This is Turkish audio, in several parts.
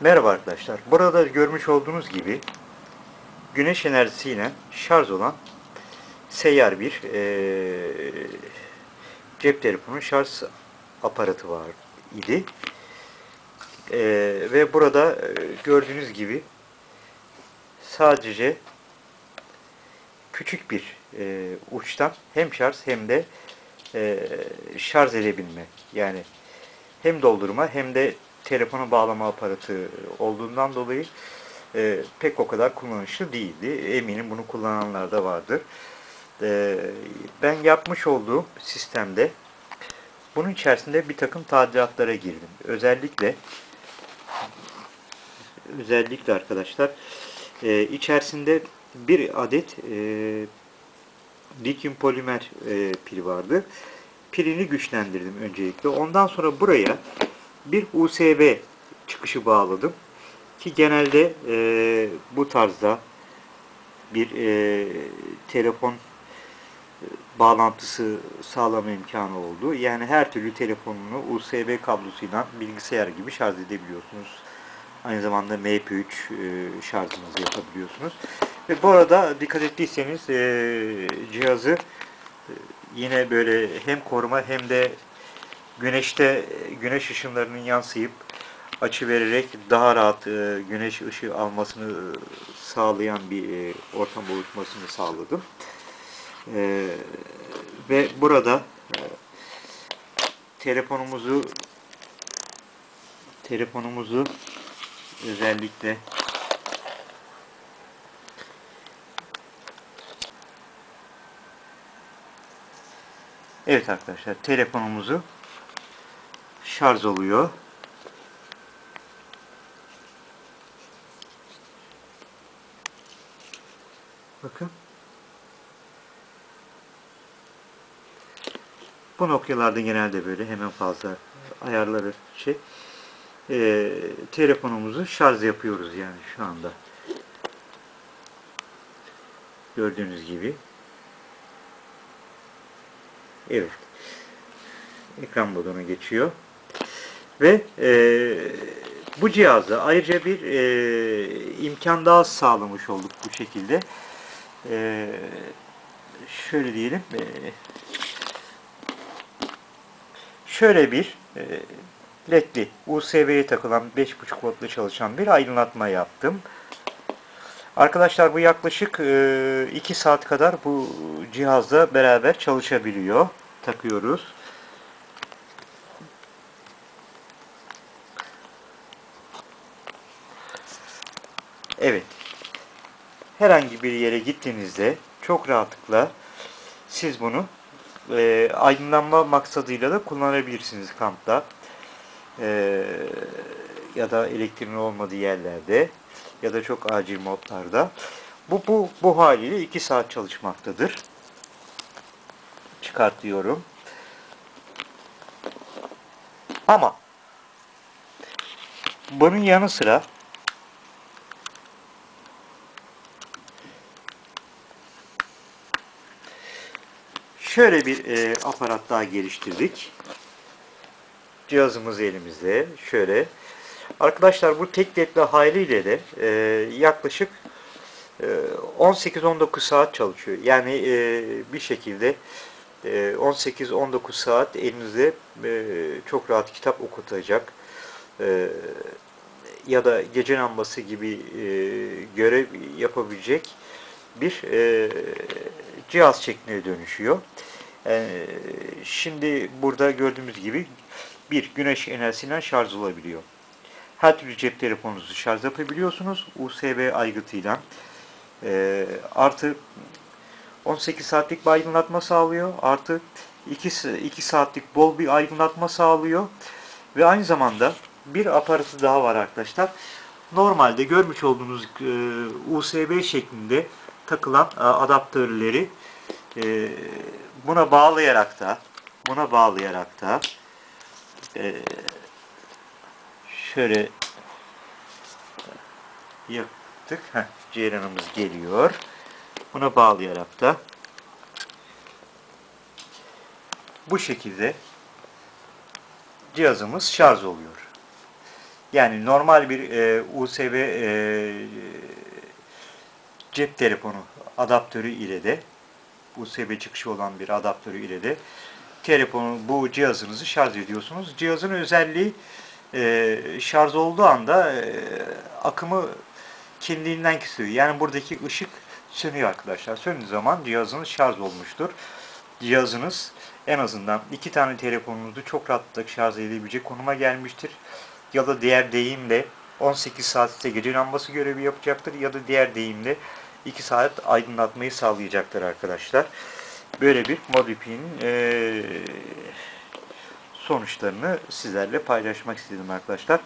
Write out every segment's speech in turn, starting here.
Merhaba arkadaşlar. Burada görmüş olduğunuz gibi güneş enerjisiyle şarj olan seyyar bir eee, cep telefonu şarj aparatı var idi. Eee, ve burada eee, gördüğünüz gibi sadece küçük bir eee, uçtan hem şarj hem de eee, şarj edebilme yani hem doldurma hem de telefona bağlama aparatı olduğundan dolayı e, pek o kadar kullanışlı değildi. Eminim bunu kullananlar da vardır. E, ben yapmış olduğum sistemde bunun içerisinde bir takım tadilatlara girdim. Özellikle özellikle arkadaşlar e, içerisinde bir adet e, lityum polimer e, pil vardı. Pilini güçlendirdim öncelikle. Ondan sonra buraya bir USB çıkışı bağladım. Ki genelde e, bu tarzda bir e, telefon e, bağlantısı sağlama imkanı oldu. Yani her türlü telefonunu USB kablosuyla bilgisayar gibi şarj edebiliyorsunuz. Aynı zamanda MP3 e, şarjınızı yapabiliyorsunuz. Ve bu arada dikkat ettiyseniz e, cihazı e, yine böyle hem koruma hem de güneşte güneş ışınlarının yansıyıp açı vererek daha rahat e, güneş ışığı almasını e, sağlayan bir e, ortam oluşmasını sağladım. E, ve burada e, telefonumuzu telefonumuzu özellikle Evet arkadaşlar telefonumuzu şarj oluyor. Bakın. Bu noktalarda genelde böyle hemen fazla ayarları şey. Ee, telefonumuzu şarj yapıyoruz yani şu anda. Gördüğünüz gibi. Evet. Ekran moduna geçiyor. Ve e, bu cihazda ayrıca bir e, imkan daha sağlamış olduk bu şekilde. E, şöyle diyelim. E, şöyle bir e, ledli USB'ye takılan 5.5 voltla çalışan bir aydınlatma yaptım. Arkadaşlar bu yaklaşık 2 saat kadar bu cihazla beraber çalışabiliyor. Takıyoruz. Evet. Herhangi bir yere gittiğinizde çok rahatlıkla siz bunu e, aydınlanma maksadıyla da kullanabilirsiniz kampta. E, ya da elektriğin olmadığı yerlerde ya da çok acil modlarda. Bu, bu, bu haliyle 2 saat çalışmaktadır. Çıkartıyorum. Ama bunun yanı sıra şöyle bir e, aparat daha geliştirdik. Cihazımız elimizde. Şöyle. Arkadaşlar bu tek ledli haliyle de e, yaklaşık e, 18-19 saat çalışıyor. Yani e, bir şekilde e, 18-19 saat elinizde e, çok rahat kitap okutacak e, ya da gece lambası gibi e, görev yapabilecek bir e, cihaz şekline dönüşüyor. E, şimdi burada gördüğümüz gibi bir güneş enerjisinden şarj olabiliyor. Her türlü cep telefonunuzu şarj yapabiliyorsunuz. USB aygıtıyla. E, artı 18 saatlik bir aydınlatma sağlıyor. Artı 2, 2 saatlik bol bir aydınlatma sağlıyor. Ve aynı zamanda bir aparatı daha var arkadaşlar. Normalde görmüş olduğunuz e, USB şeklinde takılan e, adaptörleri e, buna bağlayarak da buna bağlayarak da e, şöyle yaptık. Heh, ceyranımız geliyor. Buna bağlayarak da bu şekilde cihazımız şarj oluyor. Yani normal bir e, USB e, cep telefonu adaptörü ile de USB çıkışı olan bir adaptörü ile de telefonu bu cihazınızı şarj ediyorsunuz. Cihazın özelliği e, şarj olduğu anda e, akımı kendiliğinden kesiyor. Yani buradaki ışık sönüyor arkadaşlar. Söndüğü zaman cihazınız şarj olmuştur. Cihazınız en azından iki tane telefonunuzu çok rahatlıkla şarj edebilecek konuma gelmiştir. Ya da diğer deyimle 18 saatte gece lambası görevi yapacaktır ya da diğer deyimle 2 saat aydınlatmayı sağlayacaktır arkadaşlar. Böyle bir modifinin eee sonuçlarını sizlerle paylaşmak istedim arkadaşlar.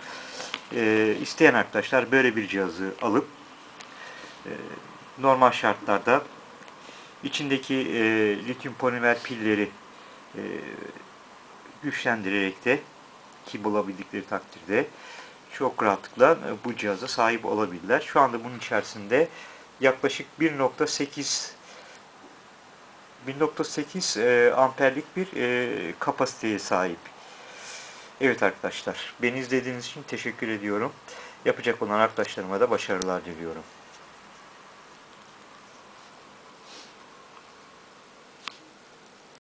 Ee, isteyen arkadaşlar böyle bir cihazı alıp e, normal şartlarda içindeki e, lityum polimer pilleri e, güçlendirerek de ki bulabildikleri takdirde çok rahatlıkla e, bu cihaza sahip olabilirler. Şu anda bunun içerisinde yaklaşık 1.8 1.8 e, amperlik bir e, kapasiteye sahip. Evet arkadaşlar, beni izlediğiniz için teşekkür ediyorum. Yapacak olan arkadaşlarıma da başarılar diliyorum.